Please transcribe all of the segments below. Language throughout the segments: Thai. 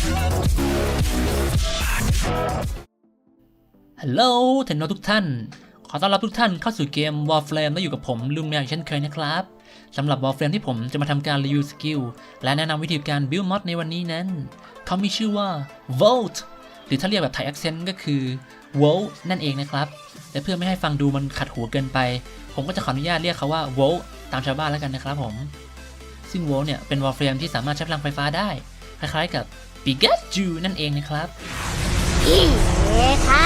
ฮัลโหลท่านน้องทุกท่าน ขอต้อนรับทุกท่านเข้าสู่เกม Warframe และอยู่กับผมลุงแมวเช่นเคยนะครับสำหรับ Warframe ที่ผมจะมาทำการรีวิวสกิล และแนะนำวิธีการบิลมอดในวันนี้นั้น เขามีชื่อว่า Volt หรือถ้าเรียกแบบไทยแอคเซนต์ก็คือ Volt นั่นเองนะครับ และเพื่อไม่ให้ฟังดูมันขัดหัวเกินไป ผมก็จะขออนุญาตเรียกเขาว่า Volt ตามชาวบ้านแล้วกันนะครับผม ซึ่ง Volt เนี่ยเป็น Warframe ที่สามารถใช้พลังไฟฟ้าได้ คล้ายๆกับ Pikachu นั่นเองนะครับพี่เอค่ะ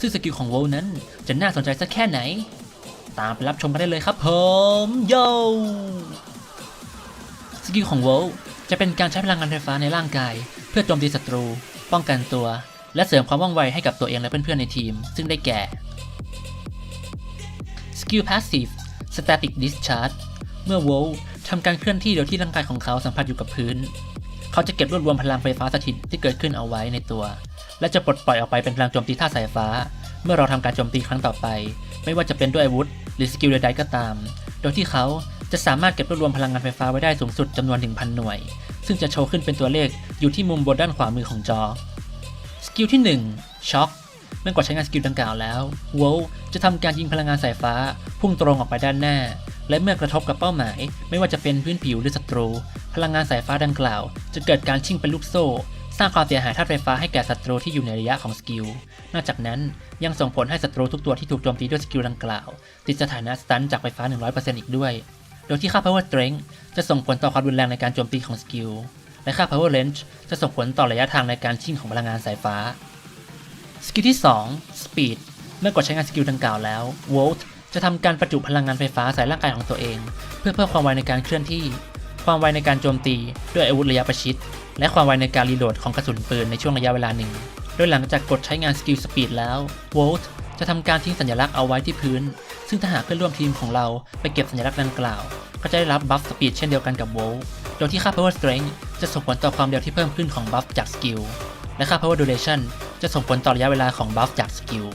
ซึ่งสกิลของโวลนั้นจะน่าสนใจสักแค่ไหน ตามไปรับชมกันได้เลยครับผมโยสกิลของโวลจะเป็นการใช้พลังงานไฟฟ้าในร่างกาย เพื่อโจมตีศัตรู ป้องกันตัว และเสริมความว่องไวให้กับตัวเองและเพื่อนๆในทีม ซึ่งได้แก่สกิล Passive Static Discharge เมื่อโวล ทำการเคลื่อนที่โดยที่ร่างกายของเขาสัมผัสอยู่กับพื้น เขาจะเก็บรวบรวมพลังไฟฟ้าสถิตที่เกิดขึ้นเอาไว้ในตัว และจะปลดปล่อยออกไปเป็นพลังโจมตีท่าสายฟ้า เมื่อเราทำการโจมตีครั้งต่อไป ไม่ว่าจะเป็นด้วยอาวุธ หรือสกิลใดๆก็ตาม โดยที่เขาจะสามารถเก็บรวบรวมพลังงานไฟฟ้าไว้ได้สูงสุดจำนวน1,000หน่วย ซึ่งจะโชว์ขึ้นเป็นตัวเลขอยู่ที่มุมบนด้านขวามือของจอ สกิลที่1ช็อค เมื่อกดใช้งานสกิลดังกล่าวแล้วโวลจะทำการยิงพลังงานสายฟ้า พุ่งตรงออกไปด้านหน้า และเมื่อกระทบกับเป้าหมาย ไม่ว่าจะเป็นพื้นผิวหรือศัตรู พลังงานสายฟ้าดังกล่าว จะเกิดการชิ่งเป็นลูกโซ่ สร้างความเสียหายธาตุไฟฟ้าให้แก่ศัตรูที่อยู่ในระยะของสกิล นอกจากนั้นยังส่งผลให้ศัตรูทุกตัวที่ถูกโจมตีด้วยสกิลดังกล่าว ติดสถานะสตันจากไฟฟ้า 100%อีกด้วย โดยที่ค่า power strength จะส่งผลต่อความรุนแรงในการโจมตีของสกิลและค่า power range จะส่งผลต่อระยะทางในการชิ่งของพลังงานสายฟ้า สกิลที่ 2 Speed เมื่อกดใช้งานสกิลดังกล่าวแล้ว Volt จะทำการประจุพลังงานไฟฟ้าใส่ร่างกายของตัวเอง เพื่อเพิ่มความไวในการเคลื่อนที่ ความไวในการโจมตีด้วยอาวุธระยะประชิด และความไวในการรีโหลดของกระสุนปืนในช่วงระยะเวลาหนึ่ง โดยหลังจากกดใช้งานสกิล Speed แล้ว Volt จะทำการทิ้งสัญลักษณ์เอาไว้ที่พื้น ซึ่งถ้าหากเพื่อนร่วมทีมของเราไปเก็บสัญลักษณ์ดังกล่าว ก็จะได้รับบัฟสปีดเช่นเดียวกันกับ Volt โดยที่ค่า Power Strength จะส่งผลต่อความเร็วที่เพิ่มขึ้นของบัฟจากสกิล และค่า power duration จะส่งผลต่อระยะเวลาของบัฟจากสกิล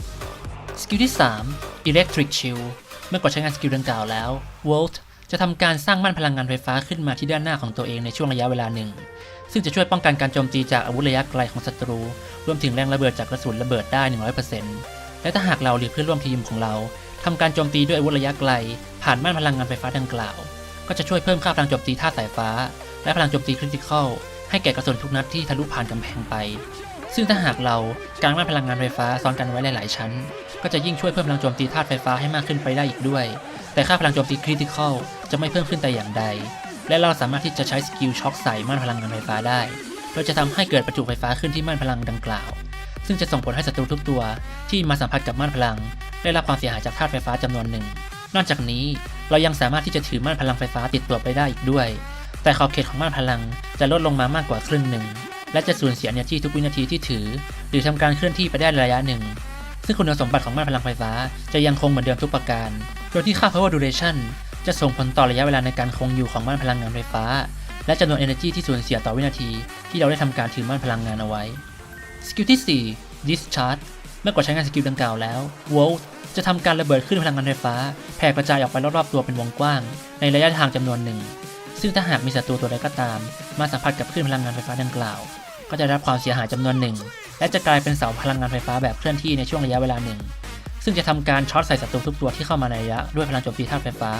สกิลที่ 3 electric chill เมื่อกดใช้งานสกิลดังกล่าวแล้ว volt จะทำการสร้างม่านพลังงานไฟฟ้าขึ้นมาที่ด้านหน้าของตัวเองในช่วงระยะเวลาหนึ่ง ซึ่งจะช่วยป้องกันการโจมตีจากอาวุธระยะไกลของศัตรู รวมถึงแรงระเบิดจากกระสุนระเบิดได้ 100%และถ้าหากเราหรือเพื่อนร่วมทีมของเราทำการโจมตีด้วยอาวุธระยะไกล ผ่านม่านพลังงานไฟฟ้าดังกล่าว ก็จะช่วยเพิ่มค่าพลังโจมตีท่าสายฟ้า และพลังโจมตีคริติคอลให้แก่กระสุนทุกนัดที่ทะลุผ่านกำแพงไป ซึ่งถ้าหากเรากางม่านพลังงานไฟฟ้าซ้อนกันไว้หลายๆชั้น ก็จะยิ่งช่วยเพิ่มพลังโจมตีธาตุไฟฟ้าให้มากขึ้นไปได้อีกด้วย แต่ค่าพลังโจมตีคริติคอลจะไม่เพิ่มขึ้นแต่อย่างใด และเราสามารถที่จะใช้สกิลช็อคใส่ม่านพลังงานไฟฟ้าได้โดยจะทำให้เกิดประจุไฟฟ้าขึ้นที่ม่านพลังดังกล่าว ซึ่งจะส่งผลให้ศัตรูทุกตัวที่มาสัมผัสกับม่านพลัง ได้รับความเสียหายจากธาตุไฟฟ้าจำนวนหนึ่ง นอกจากนี้เรายังสามารถที่จะถือม่านพลังไฟฟ้าติดตัวไปได้อีกด้วย แต่ขอบเขตของม่านพลังจะลดลงมามากกว่าครึ่งหนึ่ง และจะสูญเสียเนื้อที่ทุกวินาทีที่ถือ หรือทำการเคลื่อนที่ไปได้ระยะหนึ่ง ซึ่งคุณสมบัติของม่านพลังไฟฟ้าจะยังคงเหมือนเดิมทุกประการ โดยที่ค่า power duration จะส่งผลต่อระยะเวลาในการคงอยู่ของม่านพลังงานไฟฟ้า และจำนวน energy ที่สูญเสียต่อวินาที ที่เราได้ทำการถือม่านพลังงานเอาไว้ สกิลที่ 4 discharge เมื่อกดใช้งานสกิลดังกล่าวแล้ว volt จะทำการระเบิดขึ้นพลังงานไฟฟ้าแผ่กระจายออกไปรอบๆตัวเป็นวงกว้าง ในระยะทางจำนวนหนึ่ง ซึ่งถ้าหากมีศัตรูตัวใดก็ตาม มาสัมผัสกับคลื่นพลังงานไฟฟ้าดังกล่าว ก็จะรับความเสียหายจำนวนหนึ่ง และจะกลายเป็นเสาพลังงานไฟฟ้าแบบเคลื่อนที่ในช่วงระยะเวลาหนึ่ง ซึ่งจะทำการช็อตใส่ศัตรูทุกตัวที่เข้ามาในระยะด้วยพลังโจมตีธาตุไฟฟ้า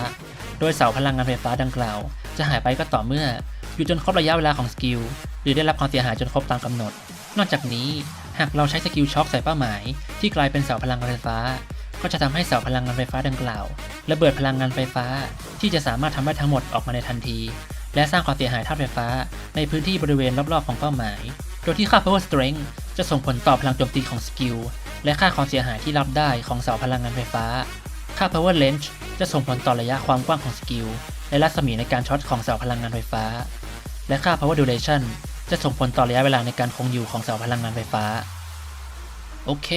โดยเสาพลังงานไฟฟ้าดังกล่าว จะหายไปก็ต่อเมื่ออยู่จนครบระยะเวลาของสกิลหรือได้รับความเสียหายจนครบตามกำหนด นอกจากนี้หากเราใช้สกิลช็อคใส่เป้าหมาย ที่กลายเป็นเสาพลังงานไฟฟ้า ก็จะทำให้เสาพลังงานไฟฟ้าดังกล่าวระเบิดพลังงานไฟฟ้า ที่จะสามารถทำได้ทั้งหมดออกมาในทันที และสร้างความเสียหายธาตุไฟฟ้า ในพื้นที่บริเวณรอบๆของเป้าหมาย โดยที่ค่า power strength จะส่งผลต่อพลังโจมตีของสกิล และค่าความเสียหายที่รับได้ของเสาพลังงานไฟฟ้า ค่า power range จะส่งผลต่อระยะความกว้างของสกิล และรัศมีในการช็อตของเสาพลังงานไฟฟ้า และค่า power duration จะส่งผลต่อระยะเวลาในการคงอยู่ของเสาพลังงานไฟฟ้า โอเค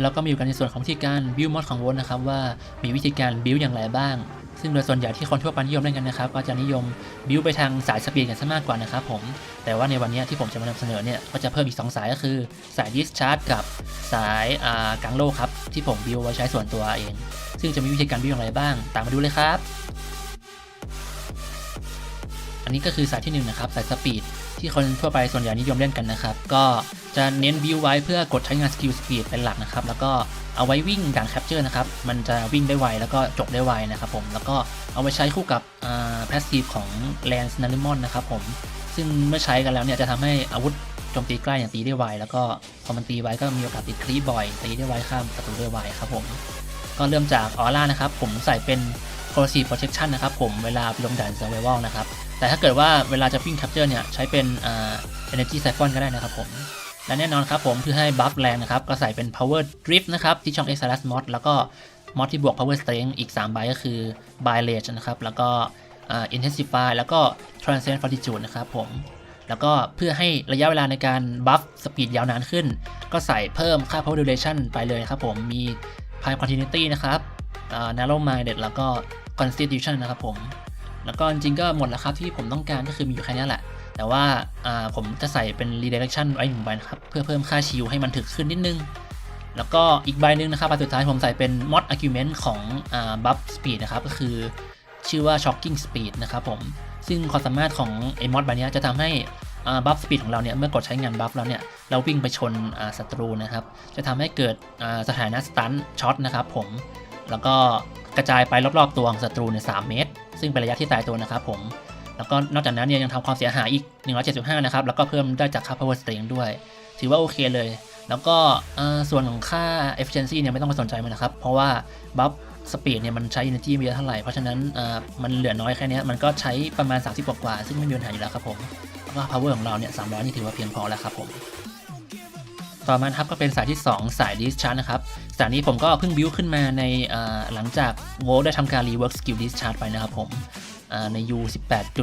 เราก็มาอยู่กันในส่วนของวิธีการ build mod ของว o นะครับว่ามีวิธีการ build อย่างไรบ้าง ซึ่งโดยส่วนใหญ่ที่คนทั่วไปนิยมเล่นกันนะครับก็จะนิยม build ไปทางสายสปีดกันซะมากกว่านะครับผม แต่ว่าในวันนี้ที่ผมจะมานำเสนอเนี่ยก็จะเพิ่มอีก 2 สายก็คือสาย discharge กับสายอ่ากังโลครับที่ผม build ไว้ใช้ส่วนตัวเอง ซึ่งจะมีวิธีการ build อย่างไรบ้าง ตามมาดูเลยครับ อันนี้ก็คือสายที่หนึ่งนะครับสายสปีดที่คนทั่วไปส่วนใหญ่นิยมเล่นกันนะครับ ก็จะเน้นบิวไว้เพื่อกดใช้งานสกิลสปีดเป็นหลักนะครับ แล้วก็ เอาไว้วิ่งด่านแคปเจอร์นะครับ มันจะวิ่งได้ไวแล้วก็จบได้ไวนะครับผม แล้วก็เอาไว้ใช้คู่กับแพสซีฟของแลนส์นาริมอนนะครับผม ซึ่งเมื่อใช้กันแล้วเนี่ยจะทำให้อาวุธโจมตีใกล้อย่างตีได้ไว แล้วก็พอมันตีไวก็มีโอกาสติดคลีบ่อย ตีได้ไวข้ามประตูได้ไวครับผม ก็เริ่มจากออร่านะครับ ผมใส่เป็น Corrosive Protection นะครับผม เวลาไปลงด่าน Survival นะครับ แต่ถ้าเกิดว่าเวลาจะวิ่ง Capture เนี่ยใช้เป็นอ่า Energy Siphon ก็ได้นะครับผม และแน่นอนครับผมเพื่อให้บัฟแรงนะครับ ก็ใส่เป็น Power Drift นะครับ ที่ช่อง x l s Mod แล้วก็ Mod ที่บวก Power Strength อีก 3 ใบก็คือ By Rage นะครับ แล้วก็ Intensify แล้วก็ Transcend Fortitude นะครับผม แล้วก็เพื่อให้ระยะเวลาในการบัฟสปีดยาวนานขึ้น ก็ใส่เพิ่มค่า power duration ไปเลยครับผม มี prime continuity นะครับ narrow minded แล้วก็ constitution นะครับผม แล้วก็จริงๆก็หมดแล้วครับที่ผมต้องการก็คือมีอยู่แค่นี้แหละ แต่ว่าผมจะใส่เป็น redirection ไว้หนึ่งใบนะครับ เพื่อเพิ่มค่าชิลให้มันถึกขึ้นนิดนึง แล้วก็อีกใบหนึ่งนะครับใบสุดท้ายผมใส่เป็น mod argument ของอ buff speed นะครับ ก็คือชื่อว่า shocking speed นะครับผม ซึ่งความสามารถของไอ้มอดใบเนี้ยจะทำให้บัฟสปีดของเราเนี่ยเมื่อกดใช้งานบัฟแล้วเนี่ยเราวิ่งไปชนศัตรูนะครับ จะทำให้เกิดสถานะสตันช็อตนะครับผม แล้วก็กระจายไปรอบๆตัวของศัตรูเนี่ยสเมตร ซึ่งเป็นระยะที่ตายตัวนะครับผม แล้วก็นอกจากนั้นเนี่ยยังทำความเสียหายอีก 175 นะครับ แล้วก็เพิ่มได้จากค่า power strength ด้วย ถือว่าโอเคเลย แล้วก็ส่วนของค่า efficiency เนี่ยไม่ต้องไปสนใจมันนะครับ เพราะว่าบัฟสปีดเนี่ยมันใช้ energy ไม่เยอะเท่าไหร่ เพราะฉะนั้นเอ่อมันเหลือน้อยแค่นี้มันก็ใช้ประมาณ 30กว่า ซึ่งไม่มีปัญหาอยู่แล้วครับผม แล้วก็ power ของเราเนี่ย300 นี่ถือว่าเพียงพอแล้วครับผม ต่อมาครับก็เป็นสายที่ 2 สาย discharge นะครับ สายนี้ผมก็เพิ่งบิวขึ้นมาในหลังจาก v o l ได้ทำการ rework skill discharge ไปนะครับผม ใน U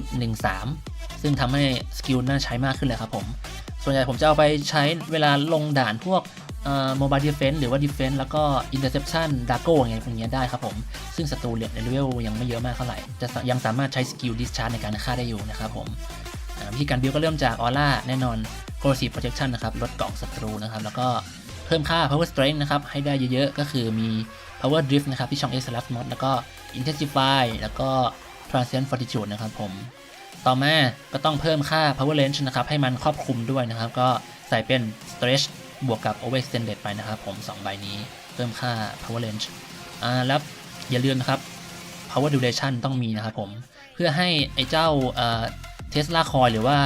18.13 ซึ่งทำให้สกิลน่าใช้มากขึ้นเลยครับผม ส่วนใหญ่ผมจะเอาไปใช้เวลาลงด่านพวกโมบายดีเฟน s ์หรือว่าดีเฟน s ์แล้วก็อินเตอร์เซ t ชันดาโก้อย่างเงี้ยพวกเนี้ยได้ครับผม ซึ่งศัตรูเหลือในเลเวลยังไม่เยอะมากเท่าไหร่ จะยังสามารถใช้สกิลดิสชาร์ในการฆ่าได้อยู่นะครับผมวิธีการบิวก็เริ่มจากออร่าแน่นอน corrosive protection นะครับ ลดเกราะศัตรูนะครับ แล้วก็เพิ่มค่า power strength นะครับ ให้ได้เยอะๆ ก็คือมี power drift นะครับ ที่ช่อง x l a s mod แล้วก็ intensify แล้วก็ transient fortitude นะครับผม ต่อมาก็ต้องเพิ่มค่า power range นะครับให้มันครอบคลุมด้วยนะครับ ก็ใส่เป็น stretch บวกกับ overextended ไปนะครับผม 2 ใบนี้ เพิ่มค่า power range อ่าแล้วอย่าลืมนะครับ power duration ต้องมีนะครับผม เพื่อให้ไอ้เจ้าเทสลาคอยหรือว่า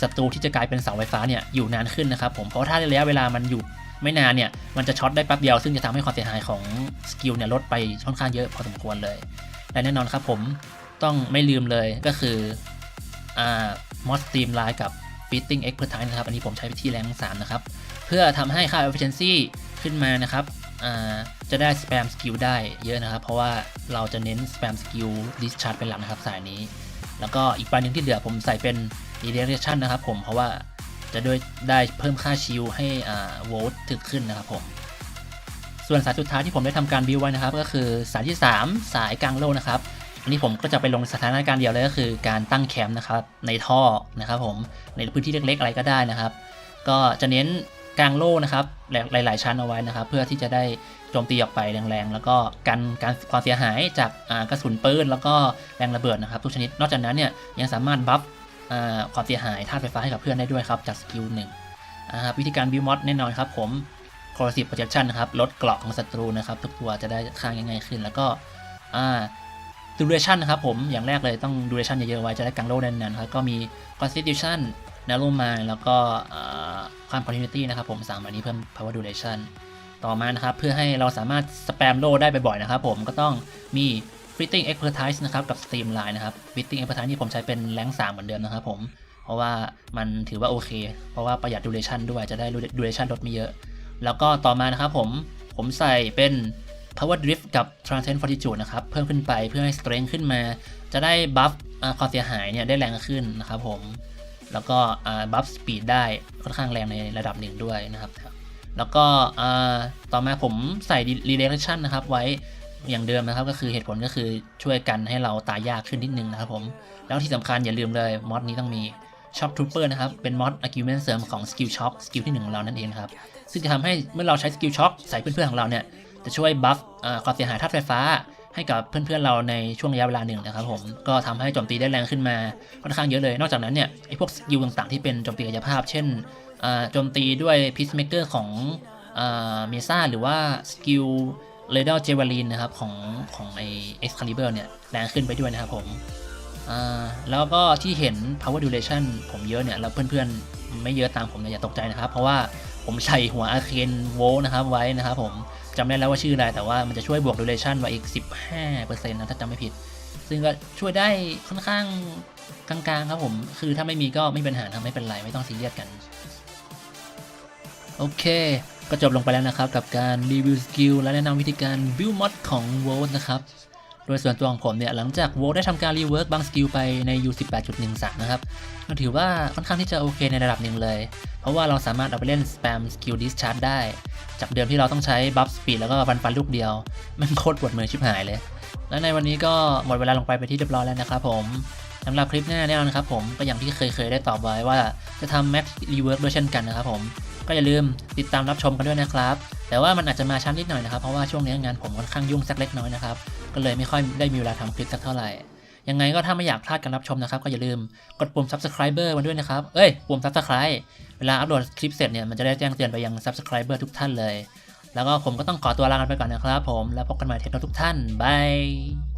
ศัตรูที่จะกลายเป็นเสาไฟฟ้าเนี่ยอยู่นานขึ้นนะครับผม เพราะถ้าระยะเวลามันอยู่ไม่นานเนี่ย มันจะช็อตได้แป๊บเดียว ซึ่งจะทำให้ความเสียหายของสกิลเนี่ยลดไปค่อนข้างเยอะพอสมควรเลย และแน่นอนครับผม ต้องไม่ลืมเลยก็คืออ่ามอสตีมไลน์กับ fitting expertise นะครับ อันนี้ผมใช้ไปที่แรง 3 นะครับ เพื่อทำให้ค่า efficiency ขึ้นมานะครับอ่าจะได้ spam skill ได้เยอะนะครับ เพราะว่าเราจะเน้น spam skill discharge เป็นหลักนะครับสายนี้ แล้วก็อีกใบหนึ่งที่เหลือผมใส่เป็น redirection นะครับผม เพราะว่าจะด้วยได้เพิ่มค่าชิลให้อ่าโวลต์ถึกขึ้นนะครับผม ส่วนสายสุดท้ายที่ผมได้ทำการบิวไว้นะครับ ก็คือสายที่ 3 สายกลางโลนะครับ อันนี้ผมก็จะไปลงสถานการณ์เดียวเลยก็คือการตั้งแคมป์นะครับในท่อนะครับผมในพื้นที่เล็กๆ อะไรก็ได้นะครับ ก็จะเน้นกลางโล่นะครับหลาย ๆ ชั้นเอาไว้นะครับ เพื่อที่จะได้โจมตีออกไปแรงๆ แล้วก็กันการความเสียหายจากกระสุนปืนแล้วก็แรงระเบิดนะครับ ทุกชนิดนอกจากนั้นเนี่ยยังสามารถบัฟความเสียหายธาตุไฟฟ้าให้กับเพื่อนได้ด้วยครับจากสกิลหนึ่งนะครับวิธีการบิวมอดแน่นอนครับผม corrosive protection นะครับลดเกราะของศัตรูนะครับ ทุกตัวจะได้ฆ่าง่ายๆขึ้น แล้วก็ อ่า duration นะครับผมอย่างแรกเลยต้อง duration เยอะๆไว้จะได้กังโลแน่นๆครับก็มี constitution narrow mind แล้วก็ความ continuity นะครับผมสามอันนี้เพิ่ม power duration ต่อมานะครับ เพื่อให้เราสามารถสแปมโลได้บ่อยๆนะครับผมก็ต้องมี fitting expertise นะครับกับ streamline นะครับ fitting expertise นี่ผมใช้เป็นแรง3เหมือนเดิมนะครับผมเพราะว่ามันถือว่าโอเค เพราะว่าประหยัด duration ด้วยจะได้ duration ลดไม่เยอะ แล้วก็ต่อมานะครับผมผมใส่เป็น power drift กับ transcend fortitude นะครับ เพิ่มขึ้นไปเพื่อให้ strength ขึ้นมา จะได้บัฟความเสียหายเนี่ยได้แรงขึ้นนะครับผม แล้วก็บัฟสปีดได้ค่อนข้างแรงในระดับหนึ่งด้วยนะครับ แล้วก็ต่อมาผมใส่ redirection นะครับไว้อย่างเดิมนะครับก็คือเหตุผลก็คือช่วยกันให้เราตายยากขึ้นนิดนึงนะครับผม แล้วที่สำคัญอย่าลืมเลยมอดนี้ต้องมี Shock Trooper นะครับเป็นมอด argument เสริมของ Skill Shock สกิลที่หนึ่งของเรานั่นเองครับ ซึ่งจะทำให้เมื่อเราใช้สกิลช็อคใส่เพื่อนๆของเราเนี่ย จะช่วยบัฟความเสียหายธาตุไฟฟ้า ให้กับเพื่อนๆเราในช่วงระยะเวลาหนึ่งนะครับผมก็ทำให้โจมตีได้แรงขึ้นมาค่อนข้างเยอะเลย นอกจากนั้นเนี่ยไอ้พวกสกิลต่างๆที่เป็นโจมตีกายภาพ เช่นโจมตีด้วยพิสเมเกอร์ของเมซ่าหรือว่าสกิลเรด a เจวาลีนนะครับของของไอเอ็กซ์คาลิเบอร์เนี่ยแรงขึ้นไปด้วยนะครับผมแล้วก็ที่เห็น power duration ผมเยอะเนี่ย แล้วเพื่อนๆ ไม่เยอะตามผมอย่าตกใจนะครับ เพราะว่าผมใส่หัวอาเคนโวนะครับไว้นะครับผม จำได้แล้วว่าชื่ออะไร แต่ว่ามันจะช่วยบวก duration มาอีก 15%นะถ้าจำไม่ผิด ซึ่งก็ช่วยได้ค่อนข้างกลางๆครับผม คือถ้าไม่มีก็ไม่เป็นปัญหานะไม่เป็นไร ไม่ต้องซีเรียสกัน โอเค ก็จบลงไปแล้วนะครับ กับการรีวิวสกิลและแนะนำวิธีการบิวมอดของ v o l t นะครับ ดยส่วนตัวของผมเนี่ยหลังจาก v o l t ได้ทำการรีเวิร์กบางสกิลไปใน U 18.13 นะครับก็ถือว่าค่อนข้างที่จะโอเคในระดับหนึ่งเลย เพราะว่าเราสามารถเอาไปเล่น spam skill discharge ได้ จากเดิมที่เราต้องใช้ buff speed แล้วก็ฟันฟันลูกเดียวมันโคตรปวดมือชิบหายเลย และในวันนี้ก็หมดเวลาลงไปไปที่เรียบร้อยแล้วนะครับผมสำหรับคลิปหน้าแน่นอนครับผมก็อย่างที่เคยเคยได้ตอบไว้ว่าจะทำ max rework ด้วยเช่นกันนะครับผม ก็อย่าลืมติดตามรับชมกันด้วยนะครับ แต่ว่ามันอาจจะมาช้านิดหน่อยนะครับ เพราะว่าช่วงนี้งานผมค่อนข้างยุ่งสักเล็กน้อยนะครับ ก็เลยไม่ค่อยได้มีเวลาทำคลิปสักเท่าไหร่ ยังไงก็ถ้าไม่อยากพลาดการรับชมนะครับ ก็อย่าลืมกดปุ่ม subscriber มาด้วยนะครับ เอ้ย ปุ่ม subscribe เวลาอัปโหลดคลิปเสร็จเนี่ย มันจะได้แจ้งเตือนไปยัง subscriber ทุกท่านเลย แล้วก็ผมก็ต้องขอตัวลากันไปก่อนนะครับ ผม แล้วพบกันใหม่เทปหน้าทุกท่านบาย